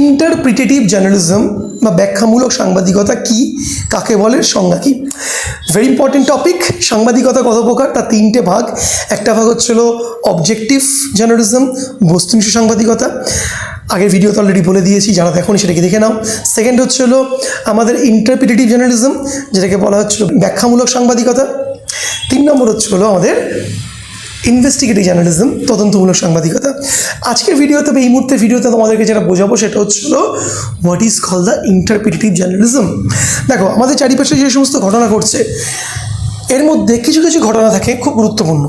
Interpretative journalism বা ব্যাখ্যামূলক সাংবাদিকতা কি? কাকে বলে? সংজ্ঞা কি? ভেরি ইম্পর্টেন্ট টপিক সাংবাদিকতা কত প্রকার? তার তিনটে ভাগ। একটা ভাগ হচ্ছিল অবজেক্টিভ জার্নালিজম বস্তুনিষ্ঠ সাংবাদিকতা। আগের ভিডিওতে অলরেডি বলে দিয়েছি, যারা দেখোনি সেটাকে দেখে নাও। সেকেন্ড হচ্ছে হলো আমাদের ইন্টারপ্রিটেটিভ জার্নালিজম যেটাকে বলা হচ্ছিল ব্যাখ্যামূলক সাংবাদিকতা। তিন নম্বর হচ্ছে হলো আমাদের ইনভেস্টিগেটিভ জার্নালিজম তদন্তমূলক সাংবাদিকতা। আজকের ভিডিওতে বা এই মুহূর্তে ভিডিওতে তোমাদেরকে যেটা বোঝাবো সেটা হচ্ছিল what is call the interpretative journalism দেখো, আমাদের চারিপাশে যে সমস্ত ঘটনা ঘটছে, এর মধ্যে কিছু কিছু ঘটনা থাকে খুব গুরুত্বপূর্ণ।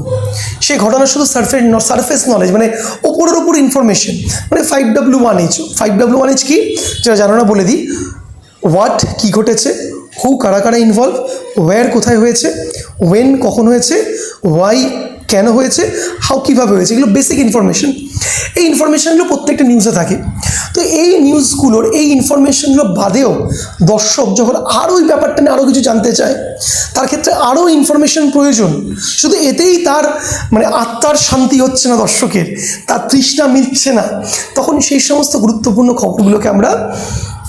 সেই ঘটনা শুধু সারফেস সারফেস নলেজ মানে ওপরের ওপর ইনফরমেশন মানে five W one H five W one H কি? যারা জানো না, বলে দিই। হোয়াট কী ঘটেছে? হু কারা কারা ইনভলভ ওয়্যার কোথায় হয়েছে? ওয়েন কখন হয়েছে? ওয়াই কেন হয়েছে হাউ কীভাবে হয়েছে, এগুলো বেসিক ইনফরমেশন এই ইনফরমেশানগুলো প্রত্যেকটা নিউজে থাকে। তো এই নিউজগুলোর এই ইনফরমেশনগুলো বাদেও দর্শক যখন আরও ওই ব্যাপারটা নিয়ে আরও কিছু জানতে চায়, তার ক্ষেত্রে আরও ইনফরমেশন প্রয়োজন। শুধু এতেই তার মানে আত্মার শান্তি হচ্ছে না দর্শকের, তার তৃষ্ণা মিলছে না। তখন সেই সমস্ত গুরুত্বপূর্ণ খবরগুলোকে আমরা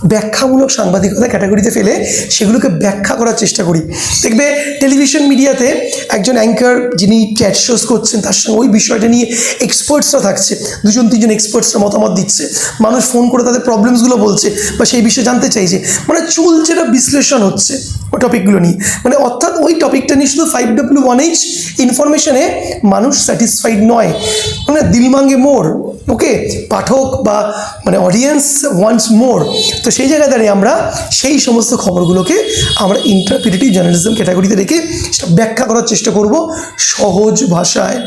ব্যাখ্যামূলক সাংবাদিকতা ক্যাটাগরিতে ফেলে সেগুলোকে ব্যাখ্যা করার চেষ্টা করি। দেখবে টেলিভিশন মিডিয়াতে একজন অ্যাঙ্কার যিনি চ্যাট শোজ করছেন, তার সঙ্গে ওই বিষয়টা নিয়ে এক্সপার্টসরা থাকছে। দুজন, তিনজন এক্সপার্টসরা মতামত দিচ্ছে। মানুষ ফোন করে তাদের প্রবলেমসগুলো বলছে বা সেই বিষয়ে জানতে চাইছে। মানে চুল যেটা বিশ্লেষণ হচ্ছে ওই টপিকগুলো নিয়ে। মানে অর্থাৎ ওই টপিকটা নিয়ে শুধু ফাইভ ডাব্লিউ ওয়ান এইচ ইনফরমেশনে মানুষ স্যাটিসফাইড নয়। মানে দিল মাঙ্গে মোর ওকে, পাঠক বা মানে অডিয়েন্স ওয়ান্স মোর তো সেই জায়গায় দাঁড়িয়ে আমরা সেই সমস্ত খবরগুলোকে আমরা ইন্টারপ্রিটেটিভ জার্নালিজম ক্যাটাগরিতে রেখে সেটা ব্যাখ্যা করার চেষ্টা করব সহজ ভাষায়।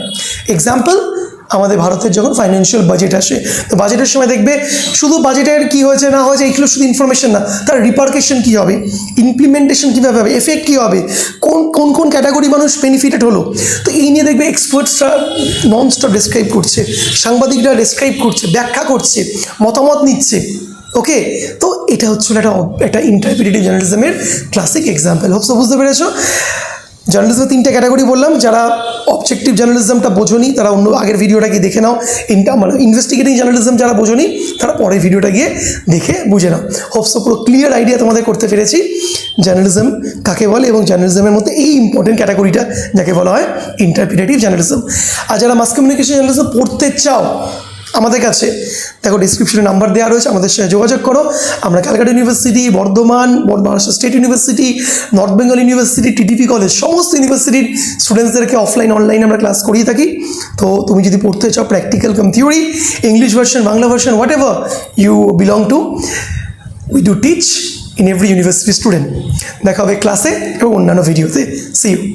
এক্সাম্পল আমাদের ভারতের যখন ফাইন্যান্সিয়াল বাজেট আসে, তো বাজেটের সময় দেখবে শুধু বাজেটের কী হয়েছে, না হয়েছে এইগুলো শুধু ইনফরমেশন না, তার রিপার্কেশন কী হবে ইমপ্লিমেন্টেশন কীভাবে হবে এফেক্ট কী হবে, কোন কোন কোন ক্যাটাগরি মানুষ বেনিফিটেড হলো, তো এই নিয়ে দেখবে এক্সপার্টসরা নন স্টপ ডেসক্রাইব করছে, সাংবাদিকরা ডেসক্রাইব করছে, ব্যাখ্যা করছে, মতামত নিচ্ছে ওকে তো এটা হচ্ছিল একটা একটা ইন্টারপ্রিটেটিভ জার্নালিজমের ক্লাসিক এক্সাম্পল হোপসো বুঝতে পেরেছ? জার্নালিজমের তিনটে ক্যাটাগরি বললাম, যারা অবজেক্টিভ জার্নালিজমটা বোঝনি, তারা অন্য আগের ভিডিওটা গিয়ে দেখে নাও। ইন্টা মানে ইনভেস্টিগেটিং জার্নালিজম যারা বোঝনি, তারা পরের ভিডিওটা গিয়ে দেখে বুঝে নাও। হোপসো পুরো ক্লিয়ার আইডিয়া তোমাদের করতে পেরেছি। জার্নালিজম কাকে বলে এবং জার্নালিজমের মধ্যে এই ইম্পর্টেন্ট ক্যাটাগরিটা যাকে বলা হয় ইন্টারপ্রিটেটিভ জার্নালিজম। আর যারা মাস কমিউনিকেশন জার্নালিজম পড়তে চাও আমাদের কাছে। দেখো ডিসক্রিপশনে নাম্বার দেওয়া রয়েছে, আমাদের সাথে যোগাযোগ করো। আমরা ক্যালকাটা ইউনিভার্সিটি, বর্ধমান বর- Maharashtra state university north Bengal university TTP college সমস্ত ইউনিভার্সিটির স্টুডেন্টসদেরকে অফলাইন অনলাইন আমরা ক্লাস করিয়ে থাকি। তো তুমি যদি পড়তে চাও practical cum theory English version Bangla version whatever you belong to we do teach in every university student দেখা হবে ক্লাসে এবং অন্যান্য ভিডিওতে সি ইউ